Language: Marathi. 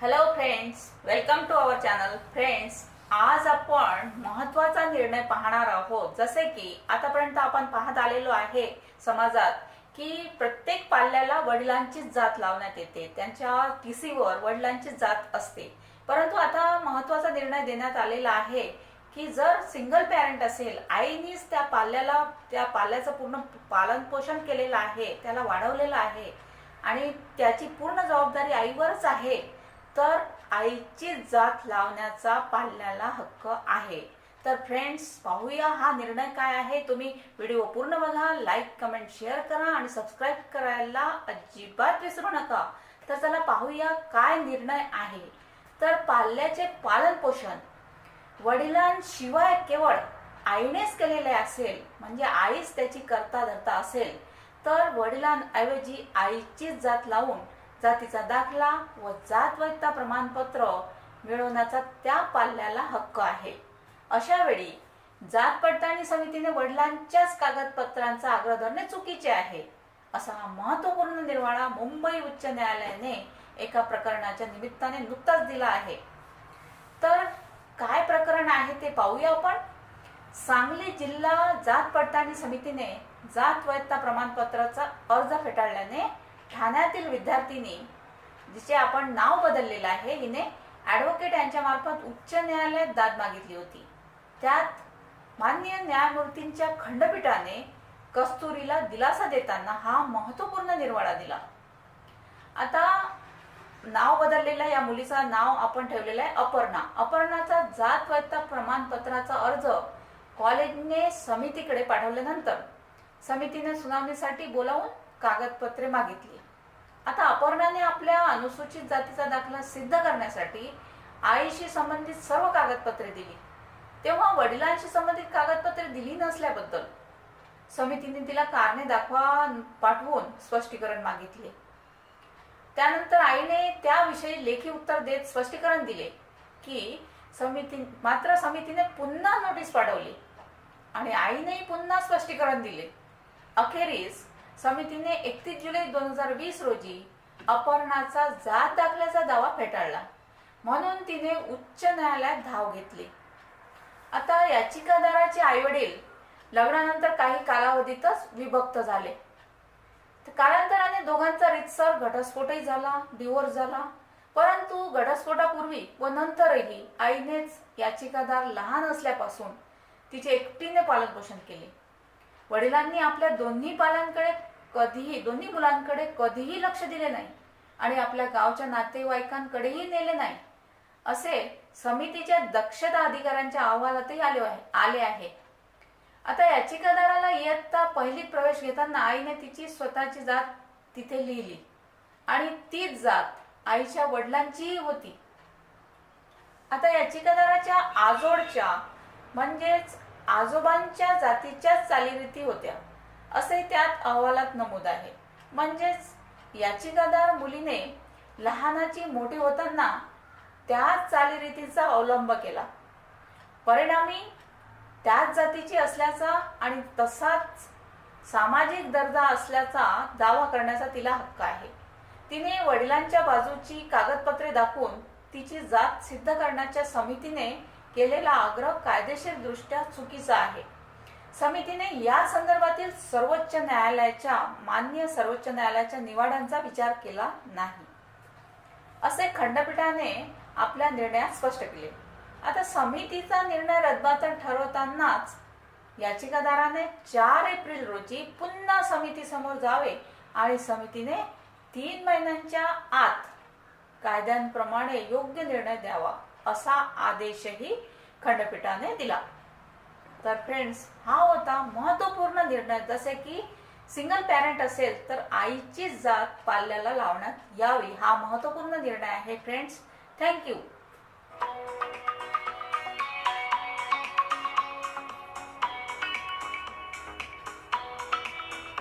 Hello friends welcome to our channel friends आज आपण महत्त्वाचा निर्णय पाहणार आहोत. जसे की आतापर्यंत आपण पाहत आलेलो आहे समाजात की प्रत्येक पाल्याला वडिलांचीच जात लावण्यात येते. त्यांच्या टीसीवर वडिलांचीच जात असते. परंतु आता महत्त्वाचा निर्णय देण्यात आलेला आहे की जर सिंगल पॅरेंट असेल आईनीच त्या पाल्याला त्या पाल्याचं पूर्ण पालन पोषण केलेलं आहे त्याला वाढवलेलं आहे आणि त्याची पूर्ण जबाबदारी आईवरच आहे तर आईची जात लावण्याचा पाल्याला हक्क आहे. तर फ्रेंड्स पाहूया हा निर्णय काय आहे. तुम्ही व्हिडिओ पूर्ण बघा लाईक कमेंट शेअर करा आणि सबस्क्राईब करायला अजिबात विसरू नका. तर चला पाहूया काय निर्णय आहे. तर पाल्याचे पालन पोषण वडिलांशिवाय केवळ आईनेच केलेले असेल म्हणजे आईच त्याची करता धरता असेल तर वडिलांऐवजी आईचीच जात लावून जातीचा दाखला व जात वैधता प्रमाणपत्र मिळवण्याचा त्या पाल्याला हक्क आहे. अशा वेळी जात पडताळणी समितीने वडिलांच्याच कागदपत्रांचा आग्रह धरणे चुकीचे आहे असा हा महत्त्वपूर्ण निर्वाळा मुंबई उच्च न्यायालयाने एका प्रकरणाच्या निमित्ताने नुकताच दिला आहे. तर काय प्रकरण आहे ते पाहूया आपण. सांगली जिल्हा जात पडताळणी समितीने जात वैधता प्रमाणपत्राचा अर्ज फेटाळल्याने ठाण्यातील विद्यार्थिनी जिचे आपण नाव बदललेलं आहे हिने ऍडव्होकेट यांच्या मार्फत उच्च न्यायालयात दाद मागितली होती. त्यात मान्य न्यायमूर्तींच्या खंडपीठाने कस्तुरीला दिलासा देताना हा महत्त्वपूर्ण निर्वाळा दिला. आता नाव बदललेलं या मुलीचं नाव आपण ठेवलेलं आहे अपर्णा. अपर्णाचा जात वैता प्रमाणपत्राचा अर्ज कॉलेजने समितीकडे पाठवल्यानंतर समितीने सुनावणीसाठी बोलावून कागदपत्रे मागितली. आता अपर्णाने आपल्या अनुसूचित जातीचा दाखला सिद्ध करण्यासाठी आईशी संबंधित सर्व कागदपत्रे दिली. तेव्हा वडिलांशी संबंधित कागदपत्रे दिली नसल्याबद्दल समितीने तिला कारणे दाखवा पाठवून स्पष्टीकरण मागितले. त्यानंतर आईने त्याविषयी लेखी उत्तर देत स्पष्टीकरण दिले की समिती मात्र समितीने पुन्हा नोटीस पाठवली आणि आईनेही पुन्हा स्पष्टीकरण दिले. अखेरीस समितीने एकतीस जुलै दोन हजार वीस रोजी अपहरणाचा जात दाखल्याचा दावा फेटाळला. म्हणून तिने उच्च न्यायालयात धाव घेतली. आता याचिकादाराचे आई वडील लग्नानंतर काही कालावधीतच विभक्त झाले. कालांतराने दोघांचा रितसर घटस्फोटही झाला डिवोर्स झाला. परंतु घटस्फोटापूर्वी व नंतरही आईनेच याचिकादार लहान असल्यापासून तिचे एकटीने पालनपोषण केले. वडिलांनी आपल्या दोन्ही पालांकडे कधीही दोन्ही मुलांकडे कधीही लक्ष दिले नाही आणि आपल्या गावच्या नातेवाईकांकडेही नेले नाही. असे समितीच्या दक्षता अधिकाऱ्यांच्या अहवालातही आले आहे आले आहे. आता याचिकादाराला इयत्ता पहिलीत प्रवेश घेताना आईने तिची स्वतःची जात तिथे लिहिली आणि तीच जात आईच्या वडिलांचीही होती. आता याचिकादाराच्या आजोडच्या म्हणजेच आजोबांच्या जातीच्याच चालीरीती होत्या. असे त्यात अहवालात नमूद आहे. म्हणजेच याचिकादार मुलीने लहानाची मोठी होताना त्याच चालीरीतीचा अवलंब केला. परिणामी त्याच जातीची असल्याचा आणि तसाच सामाजिक दर्जा असल्याचा दावा करण्याचा तिला हक्क आहे. तिने वडिलांच्या बाजूची कागदपत्रे दाखवून तिची जात सिद्ध करण्याच्या समितीने केलेला आग्रह कायदेशीर दृष्ट्या चुकीचा आहे. समितीने या संदर्भातील सर्वोच्च न्यायालयाच्या मान्य सर्वोच्च न्यायालयाच्या निवाड्यांचा विचार केला नाही. असे खंडपीठाने आपल्या निर्णयात स्पष्ट केले. आता समितीचा निर्णय रद्दबातल ठरवतानाच याचिकादाराने चार एप्रिल रोजी पुन्हा समितीसमोर जावे आणि समितीने तीन महिन्यांच्या आत कायद्यांप्रमाणे योग्य निर्णय द्यावा. असा आदेशही खंडपीठाने दिला. तर फ्रेंड्स हा होता महत्त्वपूर्ण निर्णय. जसे की सिंगल पॅरेंट असेल तर आईचीच जात पाल्याला लावण्यात यावी. हा महत्त्वपूर्ण निर्णय आहे. Friends thank you